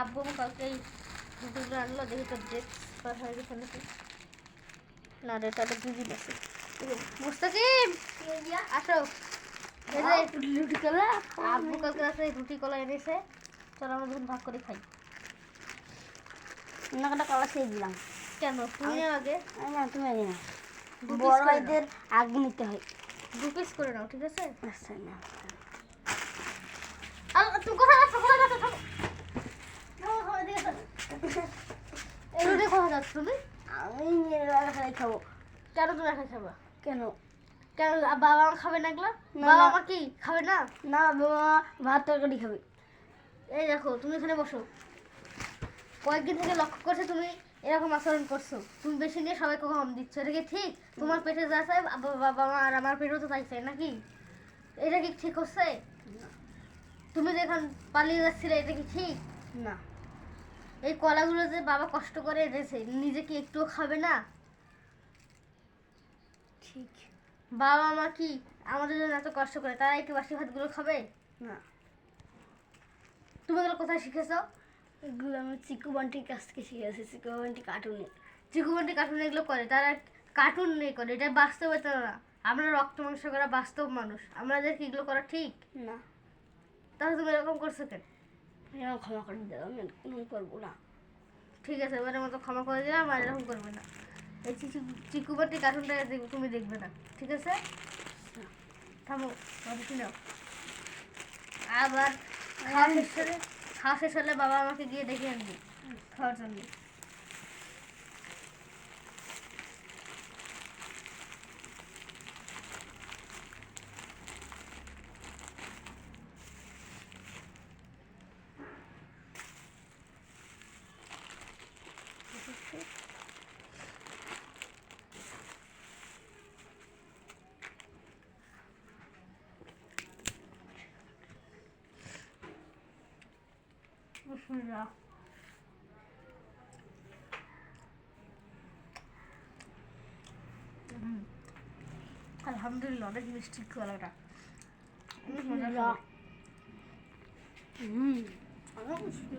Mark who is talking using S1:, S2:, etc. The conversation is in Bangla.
S1: আব্বু কালকে এই রুটিগুলো আনলো দেখি তো ডেট হয়ে গেছে নাকি। না রে তাহলে দুদিন আছে মুস্তাকিম! আসো। রুটি কলা আব্বু কালকে রাতে রুটি কলা এনেছে। চলো আমরা দুজন ভাগ করে খাই।
S2: অন্য কলা খেয়ে দিলাম।
S1: কেন? তুমি আগে।
S2: না তুমি আগে না। বড় ভাইদের আগে নিতে হয়।
S1: দু পিস করে নাও ঠিক আছে?
S2: আচ্ছা না
S1: আর তুমি কোথায় যাচ্ছ কোথায় যাচ্ছ থামো থামো, থামো, এদিকে আসো। এই রুটি কোথায় যাচ্ছ তুমি
S2: আমি মেয়েরা খাই খাব।
S1: কেন তুমি একা খাবা?
S2: কেন?
S1: কেন বাবা মা খাবে না এগুলো? বাবা। মা কি খাবে না?
S2: না বাবা ভাত তরকারি খাবে।
S1: এই দেখো তুমি এখানে বসো। কয়েকদিন থেকে লক্ষ্য করছ তুমি এরকম আচরণ করছ। তুমি বেশি নিয়ে সবাইকে কম দিচ্ছ। এটা কি ঠিক? তোমার পেটে যা চাই বাবা বাবা মা আর আমার পেটেও তো তাই চাই নাকি? এটা কি ঠিক হচ্ছে? তুমি যেখান পালিয়ে যাচ্ছিলে এটা কি ঠিক?
S2: না।
S1: এই কলাগুলো যে বাবা কষ্ট করে এনেছে নিজে কি একটুও খাবে না?
S2: ঠিক।
S1: বাবা মা কি আমাদের জন্য এত কষ্ট করে তারা একটু বাসি ভাতগুলো খাবে?
S2: না।
S1: তুমি এগুলো কোথায় শিখেছো?
S2: এগুলো আমি চিকু বান্টির কাছ থেকে শিখেছি চিকু বান্টি কার্টুনে।
S1: চিকুবন্টি কার্টুন এগুলো করে তারা কার্টুন নেই করে এটা বাস্তবতা না। আমরা রক্ত মাংস করা বাস্তব মানুষ আমাদের কি এগুলো করা ঠিক?
S2: না।
S1: তাহলে তুমি এরকম করছ কেন?
S2: এরকম ক্ষমা করে দিলাম আমি এরকম করব না।
S1: ঠিক আছে এবারের মতো ক্ষমা করে দিলাম আর এরকম করবে না। এই চিকু চিকুবাটি কার্টুনটা দেখ- তুমি দেখবে না ঠিক আছে? থামো নাও। আবার খাওয়া শেষ হলে খাওয়া শেষ হলে বাবা আমাকে গিয়ে দেখে আনবে খাওয়ার জন্য বিসমিল্লাহ হুম। আলহামদুলিল্লাহ অনেক মিষ্টি কলাটা অনেক মজা।
S2: হুম অনেক মিষ্টি।